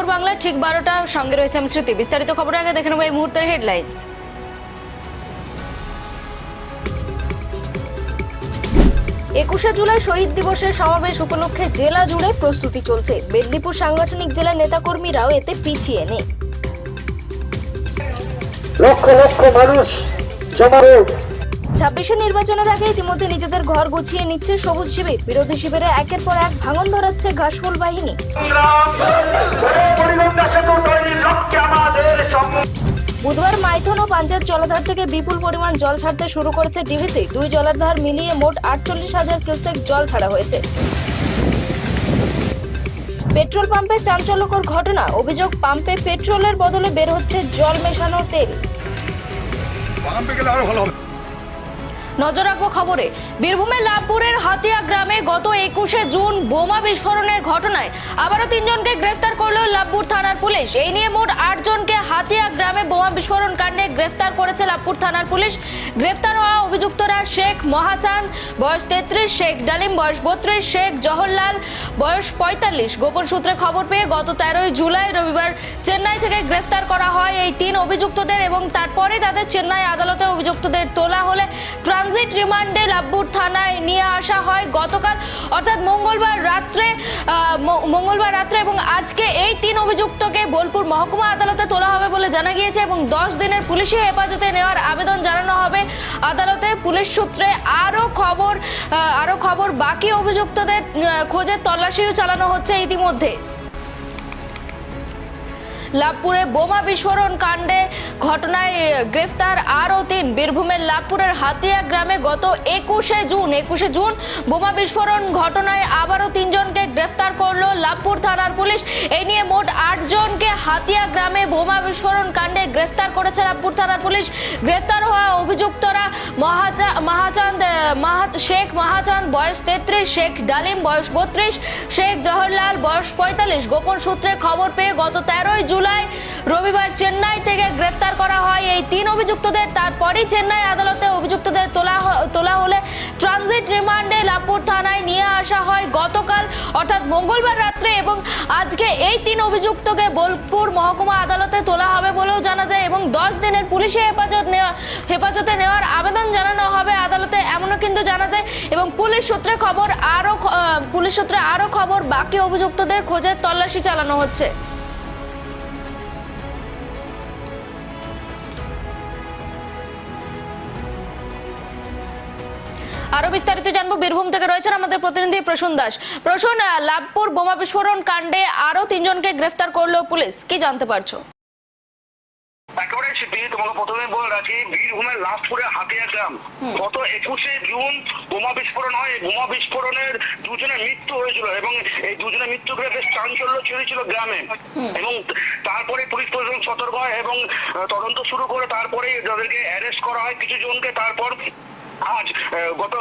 খবর বাংলা ঠিক বারোটা সঙ্গে রয়েছে আমি স্মৃতি। বিস্তারিত খবর আগে দেখে নেব এই মুহূর্তের হেডলাইন্স একুশে জুলাই শহীদ দিবসের সমাবেশ উপলক্ষে জেলা জুড়ে প্রস্তুতি চলছে। মেদিনীপুর সাংগঠনিক জেলার নেতাকর্মীরাও এতে পিছিয়ে নেই। লক্ষ লক্ষ মানুষ জমারে ছাব্বিশে নির্বাচনের আগে ইতিমধ্যে নিজেদের ঘর গুছিয়ে নিচ্ছে সবুজ শিবির। বিরোধী শিবিরে একের পর এক ভাঙন ধরাচ্ছে ঘাসফুল বাহিনী। বুধবার মাইথন ও পাঞ্জাব জলাধার থেকে বিপুল পরিমাণ জল ছাড়তে শুরু করেছে ডিভিসি। দুই জলাধার মিলিয়ে মোট আটচল্লিশ হাজার কিউসেক জল ছাড়া হয়েছে। পেট্রোল পাম্পে চাঞ্চল্যকর ঘটনা। অভিযোগ, পাম্পে পেট্রোলের বদলে বের হচ্ছে জল মেশানো তেল। পাম্পে গেলে আরও ভালো হবে। নজর রাখব খবরে। বীরভূমের লাভপুরের হাতিয়া গ্রামে গত একুশে জুন বোমা বিস্ফোরণের ঘটনায় আবারও তিনজনকে গ্রেফতার করল লাভপুর থানার পুলিশ। এই নিয়ে মোট আটজনকে হাতিয়া গ্রামে বোমা বিস্ফোরণ কাণ্ডে গ্রেফতার করেছে লাভপুর থানার পুলিশ। গ্রেফতার হওয়া অভিযুক্তরা শেখ মহাচাঁদ, বয়স তেত্রিশ, শেখ ডালিম, বয়স বত্রিশ, শেখ জওহরলাল, বয়স পঁয়তাল্লিশ। গোপন সূত্রে খবর পেয়ে গত তেরোই জুলাই রবিবার চেন্নাই থেকে গ্রেফতার করা হয় এই তিন অভিযুক্তদের এবং তারপরে তাদের চেন্নাই আদালতে অভিযুক্তদের তোলা হলে ট্রানজিট রিমান্ডে লাভপুর থানায় নিয়ে আসা হয়। গতকাল অর্থাৎ মঙ্গলবার রাত্রে মঙ্গলবার রাত্রে এবং আজকে এই তিন অভিযুক্তকে বোলপুর মহকুমা আদালতে তোলা হবে বলে জানা গিয়েছে এবং দশ দিনের পুলিশি হেফাজতে নেওয়ার আবেদন জানানো হবে। আদালতে পুলিশ সূত্রে আরও খবর আরও খবর বাকি অভিযুক্তদের আহ, খোঁজে তল্লাশিও চালানো হচ্ছে ইতিমধ্যে। লাভপুরে বোমা বিস্ফোরণ কাণ্ডে ঘটনায় গ্রেফতার আরও তিন। বীরভূমের লাভপুরের হাতিয়া গ্রামে গত একুশে জুন একুশে জুন বোমা বিস্ফোরণ ঘটনায় আবারও তিনজনকে গ্রেফতার করল লাভপুর থানার পুলিশ। এই নিয়ে মোট আটজনকে হাতিয়া গ্রামে বোমা বিস্ফোরণ কাণ্ডে গ্রেফতার করেছে লাভপুর থানার পুলিশ। গ্রেফতার হওয়া অভিযুক্তরা মহাচা মহাচাঁদ মাহা শেখ মহাচাঁদ বয়স তেত্রিশ, শেখ ডালিম বয়স বত্রিশ, শেখ জওহরলাল বয়স পঁয়তাল্লিশ। গোপন সূত্রে খবর পেয়ে গত তেরোই জুলাই রবিবার চেন্নাই থেকে গ্রেফতার করা হয়। এই তিন অভিযুক্তদের, তারপরই চেন্নাই আদালতে অভিযুক্তদের তোলা তোলা হলে ট্রানজিট রিমান্ডে লাপুর থানায় নিয়ে আসা হয় গতকাল, অর্থাৎ মঙ্গলবার রাত্রে এবং আজকে এই তিন অভিযুক্তকে বোলপুর মহকুমা আদালতে তোলা হবে বলেও জানা যায় এবং দশ দিনের পুলিশে হেফাজত নেওয়া, হেফাজতে নেওয়ার আবেদন জানানো হবে আদালতে এমনও কিন্তু জানা যায় এবং পুলিশ সূত্রে খবর আরও পুলিশ সূত্রে আরও খবর বাকি অভিযুক্তদের খোঁজে তল্লাশি চালানো হচ্ছে। আরও বিস্তারিত জানব। বীরভূম থেকে রয়েছেন আমাদের প্রতিনিধি প্রসূন দাস। প্রসূন লাভপুর বোমা বিস্ফোরণ কাণ্ডে আরও তিনজনকে গ্রেফতার করল পুলিশ। কি জানতে পারছ? একেবারে সিদ্ধি তোমাকে প্রথমে বলে রাখি বীরভূমের লাভপুরে হাতিয়া গ্রাম। গত একুশে জুন বোমা বিস্ফোরণ হয়। বোমা বিস্ফোরণের দুজনের মৃত্যু হয়েছিল এবং এই দুজনের মৃত্যু বেশ চাঞ্চল্য ছেড়েছিল গ্রামে। এবং তারপরে পুলিশ প্রশাসন সতর্ক হয় এবং তদন্ত শুরু করে তারপরে যাদেরকে অ্যারেস্ট করা হয় কিছু জনকে তারপর আজ গত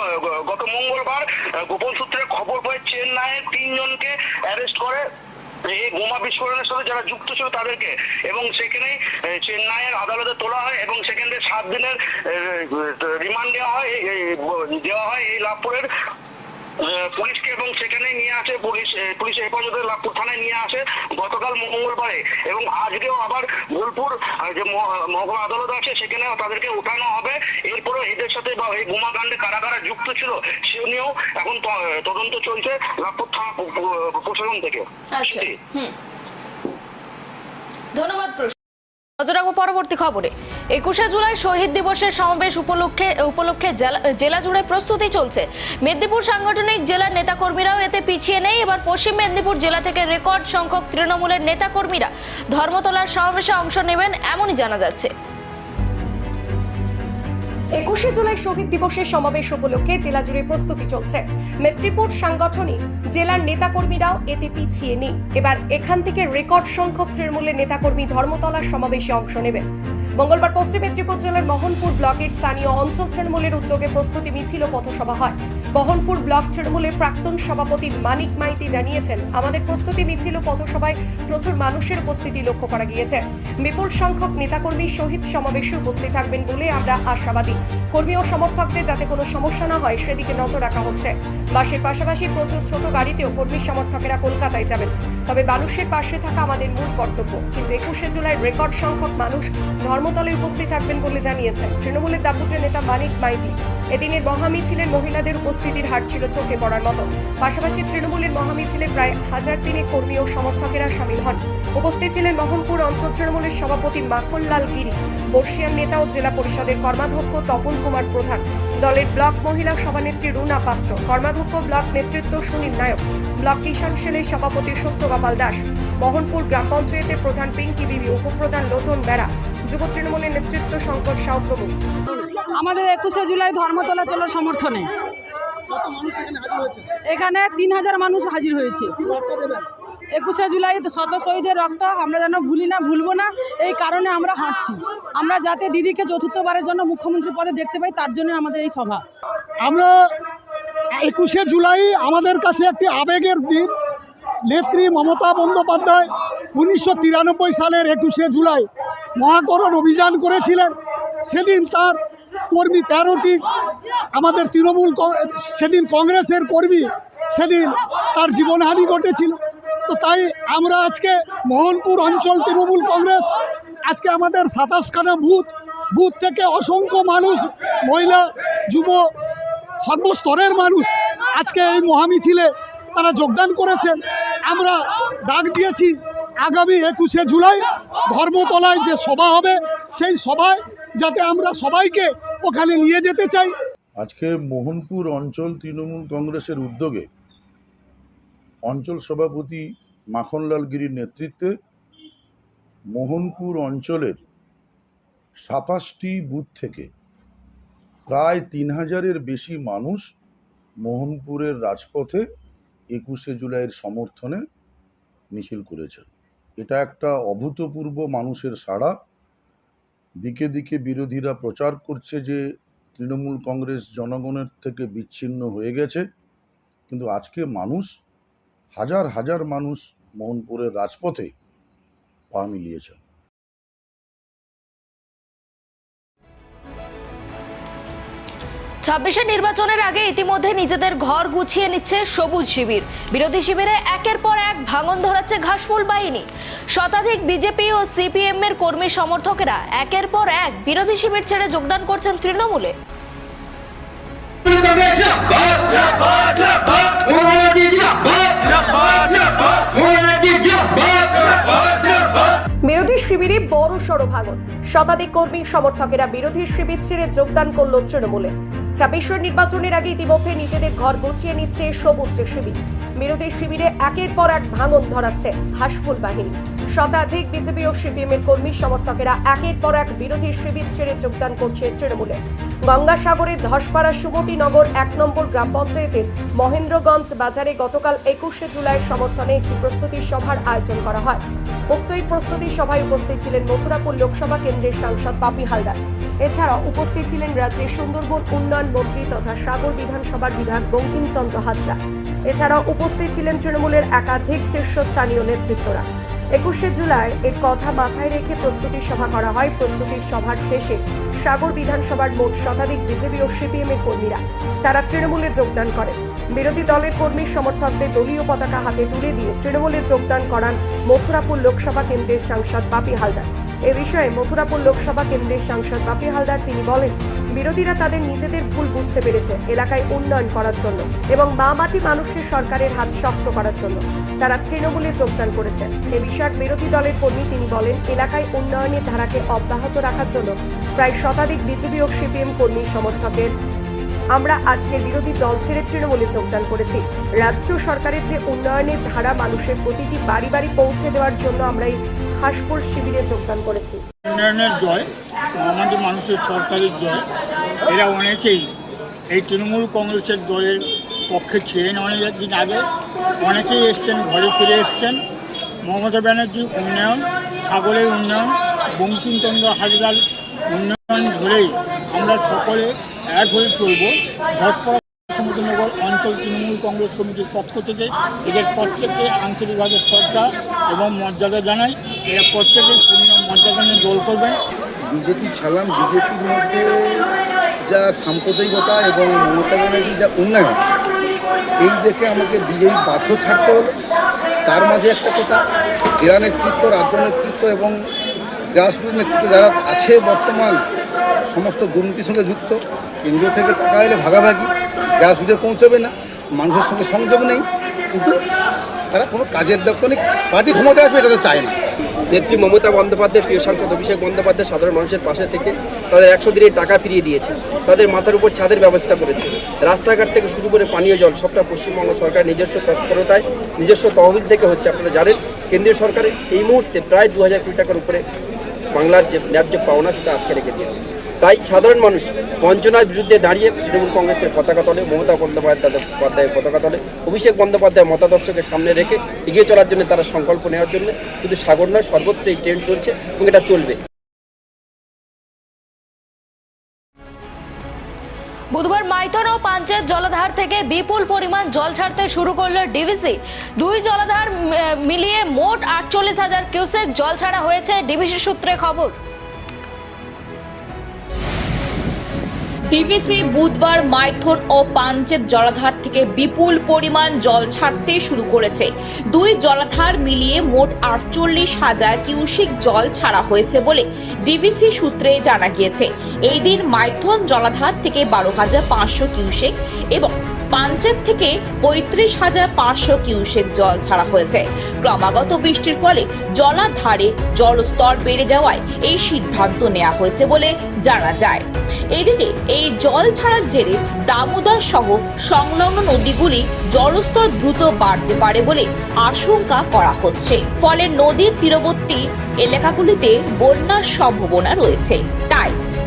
গত মঙ্গলবার গোপন সূত্রে খবর পেয়ে চেন্নাইয়ের তিনজনকে অ্যারেস্ট করে এই বোমা বিস্ফোরণের সাথে যারা যুক্ত ছিল তাদেরকে। এবং সেখানে চেন্নাইয়ের আদালতে তোলা হয় এবং সেখানে সাত দিনের রিমান্ড দেওয়া হয় দেওয়া হয় এই লাভপুরের পুলিশকে এবং সেখানে নিয়ে আসে পুলিশ পুলিশ হেফাজতে লাভপুর থানায় নিয়ে আসে গতকাল মঙ্গলবারে। এবং আজকেও আবার বোলপুর যে মহ- মহকুমা আদালত আছে সেখানেও তাদেরকে উঠানো হবে। এরপরেও এদের সাথে বা এই বোমাকাণ্ডে কারা কারা যুক্ত ছিল সে নিয়েও এখন তদন্ত চলছে লাভপুর থানা প্রশাসন থেকে। আচ্ছা ধন্যবাদ নজর রাখব পরবর্তী খবরে। একুশে জুলাই শহীদ দিবসের সমাবেশ উপলক্ষে উপলক্ষে জেলা- জুড়ে প্রস্তুতি চলছে। মেদিনীপুর সাংগঠনিক জেলার নেতাকর্মীরাও এতে পিছিয়ে নেই। এবার পশ্চিম মেদিনীপুর জেলা থেকে রেকর্ড সংখ্যক তৃণমূলের নেতাকর্মীরা ধর্মতলার সমাবেশে অংশ নেবেন এমনই জানা যাচ্ছে। একুশে জুলাই শহীদ দিবসের সমাবেশ উপলক্ষে জেলা জুড়ে প্রস্তুতি চলছে। মেদিনীপুর সাংগঠনিক জেলার নেতাকর্মীরাও এতে পিছিয়ে নেই। এবার এখান থেকে রেকর্ড সংখ্যক তৃণমূলের নেতাকর্মী ধর্মতলার সমাবেশে অংশ নেবেন। মঙ্গলবার পশ্চিম মেদিনীপুর জেলার মোহনপুর ব্লকের স্থানীয় অঞ্চল তৃণমূলের উদ্যোগে প্রস্তুতি মিছিল পথসভা হয়। মোহনপুর ব্লক তৃণমূলের প্রাক্তন সভাপতি মানিক মাইতি জানিয়েছেন, আমাদের প্রস্তুতি মিছিল পথসভায় প্রচুর মানুষের উপস্থিতি লক্ষ্য করা গিয়েছে। বিপুল সংখ্যক নেতাকর্মী শহীদ সমাবেশে উপস্থিত থাকবেন বলে আমরা আশাবাদী। কর্মী ও সমর্থকদের যাতে কোনো সমস্যা না হয়, সেদিকে নজর রাখা হচ্ছে। বাসের পাশাপাশি প্রচুর ছোট গাড়িতেও কর্মী সমর্থকেরা কলকাতায় যাবেন। তবে মানুষের পাশে থাকা আমাদের মূল কর্তব্য। কিন্তু একুশে জুলাই রেকর্ড সংখ্যক মানুষ ধর্মতলে উপস্থিত থাকবেন বলে জানিয়েছেন তৃণমূলের দাপুটে নেতা মানিক মাইতি। এদিনের মহামিছিলের মহিলাদের উপস্থিতির হার ছিল চোখে পড়ার মতো। পাশাপাশি তৃণমূলের মহামিছিলে প্রায় হাজার তিনে কর্মী ও সমর্থকেরা সামিল হন। উপস্থিত ছিলেন মোহনপুর অঞ্চল তৃণমূলের সভাপতি মাখনলাল গিরি, বর্ষিয়ান নেতা ও জেলা পরিষদের কর্মাধ্যক্ষ তপন কুমার প্রধান, দলের ব্লক মহিলা সভানেত্রী রুনা পাত্র, কর্মাধ্যক্ষ ব্লক নেতৃত্ব সুনীল নায়ক, ব্লক কিষাণ সেলের সভাপতি সত্যগোপাল দাস, মোহনপুর গ্রাম পঞ্চায়েতের প্রধান পিঙ্কি বিবি, উপপ্রধান লোটন বেড়া যুব তৃণমূলের নেতৃত্ব শঙ্কর সাউ প্রমুখ। আমাদের একুশে জুলাই ধর্মতলা চলো সমর্থনে। এখানে তিন হাজার মানুষ হাজির হয়েছে। একুশে জুলাই শত শহীদের রক্ত, আমরা যেন ভুলি না, ভুলবো না, এই কারণে আমরা হাঁটছি। আমরা যাতে দিদিকে চতুর্থবারের জন্য মুখ্যমন্ত্রী পদে দেখতে পাই, তার জন্য আমাদের এই সভা। আমরা একুশে জুলাই আমাদের কাছে একটি আবেগের দিন। নেত্রী মমতা বন্দ্যোপাধ্যায় উনিশশো তিরানব্বই সালের একুশে জুলাই মহাকরণ অভিযান করেছিলেন। সেদিন তার কর্মী তেরোটি, আমাদের তৃণমূল সেদিন কংগ্রেসের কর্মী, সেদিন তার জীবনহানি ঘটেছিল। তো তাই আমরা আজকে মোহনপুর অঞ্চল তৃণমূল কংগ্রেস, আজকে আমাদের সাতাশখানা বুথ বুথ থেকে অসংখ্য মানুষ, মহিলা, যুব, সর্বস্তরের মানুষ আজকে এই মহামিছিলে তারা যোগদান করেছেন। আমরা ডাক দিয়েছি, আগামী একুশে জুলাই ধর্মতলায় যে সভা হবে, সেই সভায় যাতে আমরা সবাইকে ওখানে নিয়ে যেতে চাই। আজকে মোহনপুর অঞ্চল তৃণমূল কংগ্রেসের উদ্যোগে অঞ্চল সভাপতি মাখনলাল গিরির নেতৃত্বে মোহনপুর অঞ্চলের সাতাশটি বুথ থেকে প্রায় তিন হাজারের বেশি মানুষ মোহনপুরের রাজপথে একুশে জুলাইয়ের সমর্থনে মিছিল করেছেন। এটা একটা অভূতপূর্ব মানুষের সাড়া। দিকে দিকে বিরোধীরা প্রচার করছে যে তৃণমূল কংগ্রেস জনগণের থেকে বিচ্ছিন্ন হয়ে গেছে, কিন্তু আজকে মানুষ হাজার হাজার মানুষ মোহনপুরের রাজপথে পা মিলিয়েছেন ছাব্বিশের নির্বাচনের আগে ইতিমধ্যে নিজেদের ঘর গুছিয়ে নিচ্ছে সবুজ শিবির। বিরোধী শিবিরে একের পর এক ভাঙন ধরাচ্ছে ঘাসফুল বাহিনী। শতাধিক বিজেপি ও সিপিএম এর কর্মী সমর্থকেরা একের পর এক বিরোধী শিবির ছেড়ে যোগদান করছেন তৃণমূলে। বিরোধী শিবিরে বড় সড়ো শতাধিক কর্মী সমর্থকেরা বিরোধী শিবির ছেড়ে যোগদান করল তৃণমূলে। ছাব্বিশের নির্বাচনের আগে ইতিমধ্যে নিজেদের ঘর গুছিয়ে নিচ্ছে সবুজ শিবির। বিরোধী শিবিরে একের পর এক ভাঙন ধরাচ্ছে হাসফুল বাহিনী। শতাধিক বিজেপি ও সিপিএম এর কর্মী সমর্থকেরা একের পর এক বিরোধী শিবির ছেড়ে যোগদান করছে তৃণমূলে। গঙ্গাসাগরের ধসপাড়া সুমতিনগর এক নম্বর গ্রাম পঞ্চায়েতের মহেন্দ্রগঞ্জ বাজারে গতকাল একুশে জুলাই সমর্থনে একটি প্রস্তুতি সভার আয়োজন করা হয়। উক্ত এই প্রস্তুতি সভায় উপস্থিত ছিলেন মথুরাপুর লোকসভা কেন্দ্রের সাংসদ পাপি হালদার। এছাড়াও উপস্থিত ছিলেন রাজ্যের সুন্দরবন উন্নয়ন মন্ত্রী তথা সাগর বিধানসভার বিধায়ক বঙ্কিমচন্দ্র হাজরা। এছাড়াও উপস্থিত ছিলেন তৃণমূলের একাধিক শীর্ষস্থানীয় নেতৃত্বরা। একুশে জুলাই এর কথা মাথায় রেখে প্রস্তুতি সভা করা হয়। প্রস্তুতির সভার শেষে সাগর বিধানসভার মোট শতাধিক বিজেপি ও সিপিএম এর কর্মীরা তারা তৃণমূলে যোগদান করেন। বিরোধী দলের কর্মী সমর্থকদের দলীয় পতাকা হাতে তুলে দিয়ে তৃণমূলে যোগদান করান মথুরাপুর লোকসভা কেন্দ্রের সাংসদ বাপি হালদার। এ বিষয়ে মথুরাপুর লোকসভা কেন্দ্রের সাংসদ বাপি হালদার তিনি বলেন, বিরোধীরা তাদের নিজেদের ভুল বুঝতে পেরেছে এলাকায় উন্নয়ন করার জন্য এবং মা মাটি মানুষের সরকারের হাত শক্ত করার জন্য। তারা তৃণমূলে যোগদান করেছে। এ বিষয়ক বিরোধী দলের কর্মী তিনি বলেন, এলাকায় উন্নয়নের ধারাকে অব্যাহত রাখার জন্য প্রায় শতাধিক বিজেপি ও সিপিএম কর্মী সমর্থকের আমরা আজকের বিরোধী দল ছেড়ে তৃণমূলে যোগদান করেছি। রাজ্য সরকারের যে উন্নয়নের ধারা মানুষের প্রতিটি বাড়ি বাড়ি পৌঁছে দেওয়ার জন্য আমরা এই হাসপুর শিবিরে যোগদান করেছি। উন্নয়নের জয় আমাদের মানুষের সরকারের জয়, এরা অনেকেই এই তৃণমূল কংগ্রেসের দলের পক্ষে ছিলেন অনেক দিন আগে। অনেকেই এসছেন, ঘরে ফিরে এসছেন। মমতা ব্যানার্জির উন্নয়ন, সাগরের উন্নয়ন, বঙ্কিমচন্দ্র হাজরার উন্নয়ন ধরেই আমরা সকলে এক হয়ে চলব। সমুদ্রনগর অঞ্চল তৃণমূল কংগ্রেস কমিটির পক্ষ থেকে এদের প্রত্যেককে আন্তরিকভাবে শ্রদ্ধা এবং মর্যাদা জানাই। এরা প্রত্যেকেই পূর্ণ মর্যাদা নিয়ে দোল করবেন। বিজেপি ছাড়লাম বিজেপির মধ্যে যা সাম্প্রদায়িকতা এবং মমতা ব্যানার্জির যা উন্নয়ন, এই দেখে আমাকে বিজেপি বাধ্য ছাড়তে হলো। তার মাঝে একটা কথা, জেলা নেতৃত্ব, রাজ্য নেতৃত্ব এবং গ্রাসরুট নেতৃত্ব যারা আছে বর্তমান, সমস্ত দুর্নীতির সঙ্গে যুক্ত, কেন্দ্র থেকে টাকা এলে ভাগাভাগি। গ্রাসরুটে পৌঁছবে না, মানুষের সঙ্গে সংযোগ নেই, কিন্তু তারা কোনো কাজের নেই, পার্টি ক্ষমতা আসবে এটা তো চায় না। নেত্রী মমতা বন্দ্যোপাধ্যায়, প্রিয় সাংসদ অভিষেক বন্দ্যোপাধ্যায় সাধারণ মানুষের পাশে থেকে তাদের একশো দিনের টাকা ফিরিয়ে দিয়েছে, তাদের মাথার উপর ছাদের ব্যবস্থা করেছে। রাস্তাঘাট থেকে শুরু করে পানীয় জল, সবটা পশ্চিমবঙ্গ সরকার নিজস্ব তৎপরতায়, নিজস্ব তহবিল থেকে হচ্ছে আপনারা জানেন, কেন্দ্রীয় সরকারের এই মুহূর্তে প্রায় দু হাজার কোটি টাকার উপরে বাংলার যে ন্যায্য পাওনা সেটা আটকে রেখে দিয়েছে। তাই সাধারণ মানুষ বঞ্চনার বিরুদ্ধে দাঁড়িয়ে তৃণমূল কংগ্রেসের পতাকা তলে, মমতা বন্দ্যোপাধ্যায়ের পতাকা তলে, অভিষেক বন্দ্যোপাধ্যায় মতাদর্শকে সামনে রেখে এগিয়ে চলার জন্য তারা সংকল্প নেওয়ার জন্য শুধু সাগর নয়, সর্বত্র এই ট্রেন্ড চলছে এবং এটা চলবে। বুধবার মাইথন ও পাঞ্চেত জলাধার থেকে বিপুল পরিমাণ জল ছাড়তে শুরু করল ডিভিসি। দুই জলাধার মিলিয়ে মোট আটচল্লিশ হাজার কিউসেক জল ছাড়া হয়েছে ডিভিসি সূত্রে খবর। ডিভিসি বুধবার মাইথন ও পাঞ্চেত জলাধার থেকে বিপুল পরিমাণ জল ছাড়তে শুরু করেছে। দুই জলাধার মিলিয়ে মোট আটচল্লিশ হাজার কিউসিক জল ছাড়া হয়েছে বলে ডিবিসি সূত্রে জানা গিয়েছে। এই দিন মাইথন জলাধার থেকে বারো হাজার পাঁচশো কিউসেক এবং পাঞ্চেত থেকে পঁয়ত্রিশ হাজার পাঁচশো কিউসেক জল ছাড়া হয়েছে। ক্রমাগত বৃষ্টির ফলে জলাধারে জলস্তর বেড়ে যাওয়ায় এই সিদ্ধান্ত নেওয়া হয়েছে বলে জানা যায়। এদিকে এই জল ছাড়ার জেরে দামোদর সহ সংলগ্ন নদীগুলি জলস্তর দ্রুত বাড়তে পারে বলে আশঙ্কা করা হচ্ছে। ফলে নদীর তীরবর্তী এলাকাগুলিতে বন্যার সম্ভাবনা রয়েছে।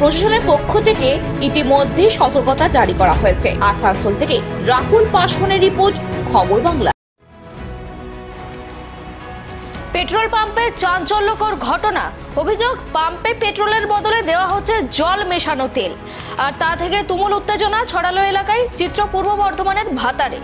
প্রশাসনের পক্ষ থেকে ইতিমধ্যে সতর্কতা জারি করা হয়েছে। আসানসোল থেকে রাহুল পাসওয়ানের রিপোর্ট, খবর বাংলা। পেট্রোল পাম্পে চাঞ্চল্যকর ঘটনা। অভিযোগ, পাম্পে পেট্রোলের বদলে দেওয়া হচ্ছে জল মেশানো তেল। আর তা থেকে তুমুল উত্তেজনা ছড়ালো এলাকায়, চিত্র পূর্ব বর্ধমানের ভাতারে।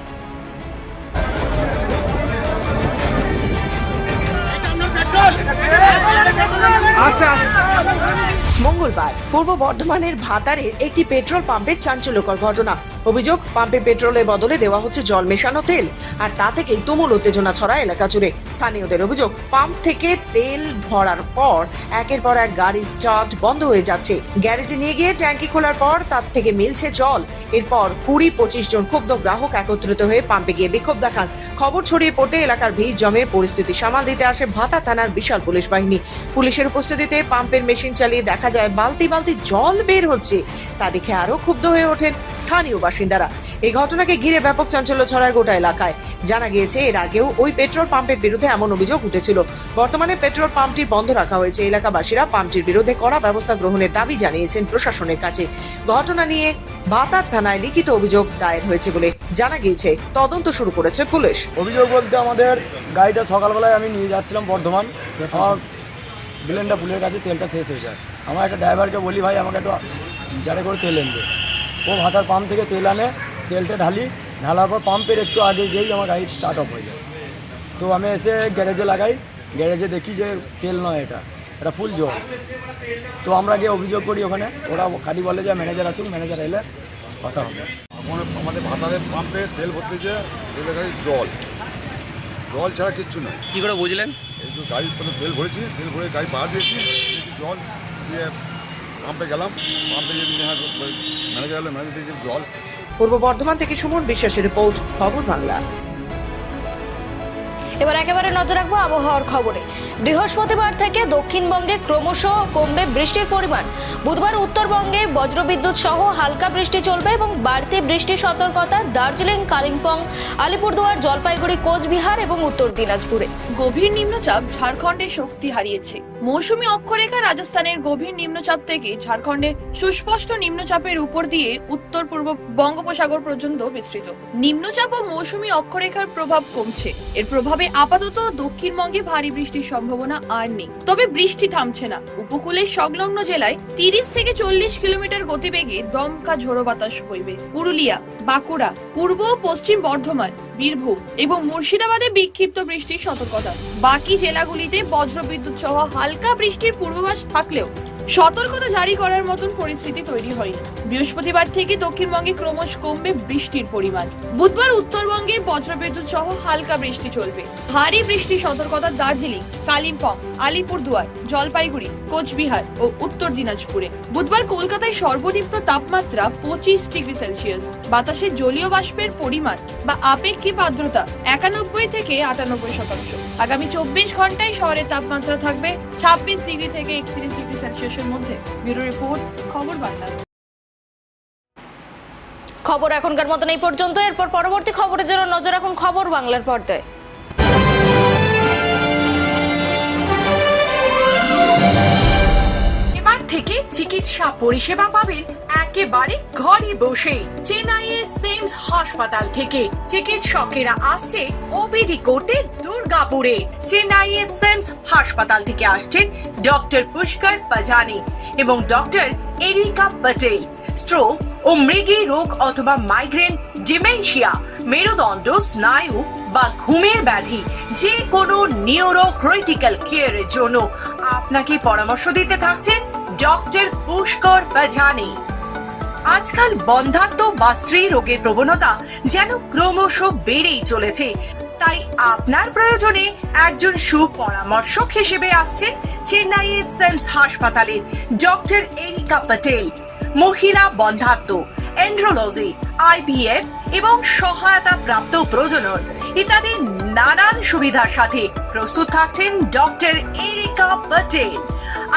মঙ্গলবার, পূর্ব বর্ধমানের ভাতারের একটি পেট্রোল পাম্পের চাঞ্চল্যকর ঘটনা। অভিযোগ, পাম্পে পেট্রোলের বদলে দেওয়া হচ্ছে জল মেশানো তেল, আর তা থেকেই তুমুল উত্তেজনা ছড়া এলাকা জুড়ে। স্থানীয়দের অভিযোগ, পাম্প থেকে তেল ভরার পর একের পর এক গাড়ি স্টার্ট বন্ধ হয়ে যাচ্ছে। গ্যারেজে নিয়ে গিয়ে ট্যাঙ্কি খোলার পর তার থেকে মিলছে জল। এরপর কুড়ি পঁচিশ জন ক্ষুব্ধ গ্রাহক একত্রিত হয়ে পাম্পে গিয়ে বিক্ষোভ দেখান। খবর ছড়িয়ে পড়তে এলাকার ভিড় জমে, পরিস্থিতি সামাল দিতে আসে ভাতা থানার বিশাল পুলিশ বাহিনী। পুলিশের উপস্থিতিতে পাম্পের মেশিন চালিয়ে দেখা যায় বালতি বালতি জল বের হচ্ছে। তা দেখে আরও ক্ষুব্ধ হয়ে ওঠেন স্থানীয় বাসিন্দারা। এই ঘটনাকে ঘিরে ব্যাপক চাঞ্চল্য ছড়ায় গোটা এলাকায়। জানা গিয়েছে, এর আগেও ওই পেট্রোল পাম্পের বিরুদ্ধে এমন অভিযোগ উঠেছিল। বর্তমানে পেট্রোল পাম্পটি বন্ধ রাখা হয়েছে। এলাকাবাসীরা পাম্পটির বিরুদ্ধে কড়া ব্যবস্থা গ্রহণের দাবি জানিয়েছেন প্রশাসনের কাছে। ঘটনা নিয়ে বাতার থানায় লিখিত অভিযোগ দায়ের হয়েছে বলে জানা গিয়েছে। তদন্ত শুরু করেছে পুলিশ। অভিযোগ বলতে আমাদের গাড়িটা সকালবেলায় আমি নিয়ে যাচ্ছিলাম বর্ধমান। আমার পুলের কাছে তেলটা শেষ হয়ে যায়। আমার একটা ড্রাইভারকে বলি, ভাই, আমাকে একটু যাতে করে তেল এনবে ও ভাতার পাম্প থেকে তেল আনে, তেলটা ঢালি, ঢালার পর পাম্পের একটু আগে গিয়েই আমার গাড়ি স্টার্ট অফ হয়ে যায়। তো আমি এসে গ্যারেজে লাগাই। গ্যারেজে দেখি যে তেল নয় এটা। এটা ফুল জল তো আমরা গিয়ে অভিযোগ করি ওখানে। ওরা খালি বলে যে ম্যানেজার আসুক ম্যানেজার এলে কথা হবে। এখন আমাদের ভাতারের পাম্পে তেল ভরতেছে তেলের গাড়ি জল জল ছাড়া কিচ্ছু নয় কী করে বুঝলেন? এই তো গাড়ি তেল ভরেছি তেল ভরে গাড়ি বাদ দিয়েছি জল দিয়ে পাম্পে গেলাম। পাম্পে গিয়ে ম্যানেজার এলো ম্যানেজার দেখি জল। পূর্ব বর্ধমান থেকে সুমন বিশ্বাসের রিপোর্ট খবর বাংলা। এবার একেবারে নজর রাখব আবহাওয়ার খবরে। বৃহস্পতিবার থেকে দক্ষিণবঙ্গে ক্রমশ কমবে বৃষ্টির পরিমাণ। বুধবার উত্তরবঙ্গে বজ্রবিদ্যুৎ সহ হালকা বৃষ্টি চলবে এবং বাড়তি বৃষ্টি সতর্কতা দার্জিলিং, কালিম্পং, আলিপুরদুয়ার, জলপাইগুড়ি, কোচবিহার এবং উত্তর দিনাজপুরে। গভীর নিম্নচাপ ঝাড়খণ্ডে শক্তি হারিয়েছে। মৌসুমী অক্ষরেখা রাজস্থানের গভীর নিম্নচাপ থেকে ঝাড়খণ্ডের সুস্পষ্ট নিম্নচাপের উপর দিয়ে উত্তর পূর্ব বঙ্গোপসাগর পর্যন্ত বিস্তৃত। নিম্নচাপ ও মৌসুমী অক্ষরেখার প্রভাব কমছে। এর প্রভাবে আপাতত দক্ষিণবঙ্গে ভারী বৃষ্টির সম্ভাবনা আর নেই। তবে বৃষ্টি থামছে না। উপকূলের সংলগ্ন জেলায় তিরিশ থেকে চল্লিশ কিলোমিটার গতিবেগে দমকা ঝোড়ো বাতাস বইবে। পুরুলিয়া, বাঁকুড়া, পূর্ব ও পশ্চিম বর্ধমান বীরভূম এবং মুর্শিদাবাদে বিক্ষিপ্ত বৃষ্টির সতর্কতা। বাকি জেলাগুলিতে বজ্রবিদ্যুৎ সহ হালকা বৃষ্টির পূর্বাভাস থাকলেও সতর্কতা জারি করার মতন পরিস্থিতি তৈরি হয়নি। বৃহস্পতিবার থেকে দক্ষিণবঙ্গে ক্রমশ কমবে বৃষ্টির পরিমাণ। বুধবার উত্তরবঙ্গে বজ্রবিদ্যুৎ সহ হালকা বৃষ্টি চলবে। ভারী বৃষ্টির সতর্কতা দার্জিলিং, কালিম্পং, আলিপুরদুয়ার, জলপাইগুড়ি, কোচবিহার ও উত্তর দিনাজপুরে। বুধবার কলকাতায় সর্বনিম্ন তাপমাত্রা পঁচিশ ডিগ্রি সেলসিয়াস। বাতাসে জলীয় বাষ্পের পরিমাণ বা আপেক্ষিক আর্দ্রতা একানব্বই থেকে আটানব্বই শতাংশ। আগামী চব্বিশ ঘন্টায় শহরের তাপমাত্রা থাকবে ছাব্বিশ ডিগ্রি থেকে একত্রিশ ডিগ্রি সেলসিয়াসের মধ্যে ব্যুরো রিপোর্ট, খবর বার্তা। খবর এখনকার মতন এই পর্যন্ত। এরপর পরবর্তী খবরের জন্য নজর রাখুন খবর বাংলার পর্দায়। থেকে চিকিৎসা পরিষেবা পাবেন একেবারে ঘরে বসে। চেন্নাইয়ের সেমস হাসপাতাল থেকে চিকিৎসকেরা আসছে ওপিডি করতে দুর্গাপুরে। চেন্নাইয়ের সেমস হাসপাতাল থেকে আসছেন ডক্টর পুষ্কর পাজানি এবং ডক্টর এরিকা পটেল। স্ট্রোক ও মৃগী রোগ অথবা মাইগ্রেন ডিমেনশিয়া মেরুদণ্ড, স্নায়ু বা ঘুমের ব্যাধি, যে কোনো নিউরো ক্রিটিক্যাল কেয়ারের জন্য আপনাকে পরামর্শ দিতে থাকছেন ডক্টর পুষ্কর বাজানি। আজকাল বন্ধাত্ম বা স্ত্রী রোগের প্রবণতা যেন ক্রমশ বেড়েই চলেছে। তাই আপনার প্রয়োজনে একজন সুপরামর্শক হিসেবে আসছেন চেন্নাইয়ের সেন্স হাসপাতালের ডক্টর এরিকা পটেল, মহিলা বন্ধাত্ম, এন্ড্রোলজি, আইপিএফ এবং সহায়তা প্রাপ্ত প্রজনন ইত্যাদি নানান সুবিধার সাথে প্রস্তুত থাকছেন ডক্টর এরিকা পটেল।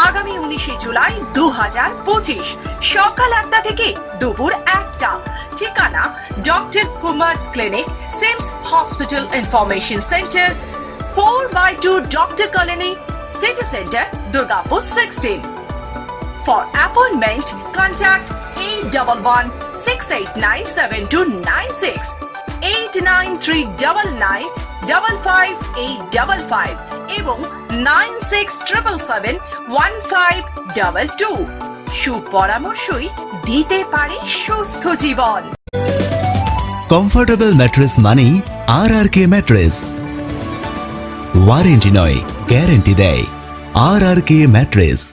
আগামী উনিশে জুলাই দু হাজার পঁচিশ সকাল আটটা থেকে দুপুর একটা। ঠিকানা doctor Kumar's clinic SIMS hospital information centre four by two doctor colony city centre Durgapur sixteen. For For appointment, contact 811-689-7296, 89399-55855 এবং 9677-1522 সুপরামর্শই দিতে পারে সুস্থ জীবন। কমফোর্টেবল ম্যাট্রেস মানেই R R K mattress warranty নয় গ্যারেন্টি দেয়। R R K mattress